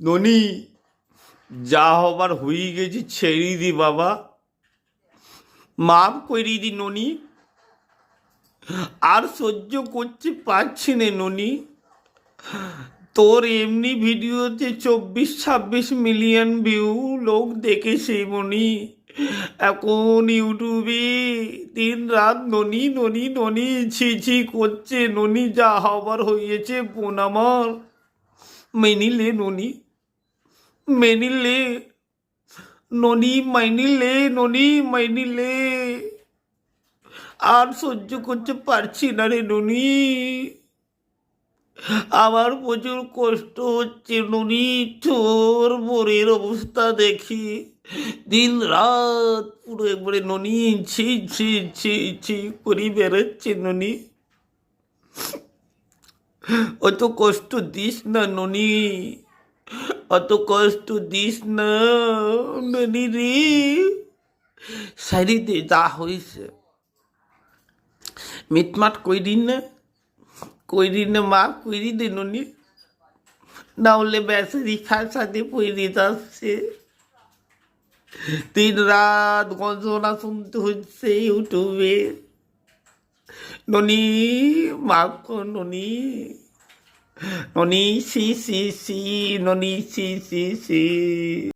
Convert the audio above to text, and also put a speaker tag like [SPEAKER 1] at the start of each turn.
[SPEAKER 1] ননি, যা হবার হয়ে গেছে, ছেড়ে দি বাবা। মাফ করি দি ননি। আর সহ্য করতে পারছি না ননি। তোর এমনি ভিডিওতে চব্বিশ, ছাব্বিশ মিলিয়ন ভিউ লোক দেখেছে মনি। এখন ইউটিউবে দিন রাত ননি ননি ননি, ছি ছি করছে। ননি, যা হবার হয়েছে, বোন আমার। মেনিলে ননি। মেনিলে ননি মাইনিলে ননি মাইনিলে আর সহ্য করতে পারছি না রে ননি আমার প্রচুর কষ্ট হচ্ছে ননি তোর বোরের অবস্থা দেখি দিন রাত পুরো একবারে ননি ছি ছি ছি ছি করি বেরোচ্ছে ননি অত কষ্ট দিস না ননি অত কষ্ট দিস না রে। সারিতে যা হয়েছে মিটমাট কই দিন না কই দিন না মা কই দিন ননি। না হলে খার সাথে পইরে যাচ্ছে। দিন রাত গঞ্জনা শুনতে হচ্ছে ইউটিউবে। ননি, মাফ কর ননি। Noni, sí, sí, sí, Noni, sí, sí, sí.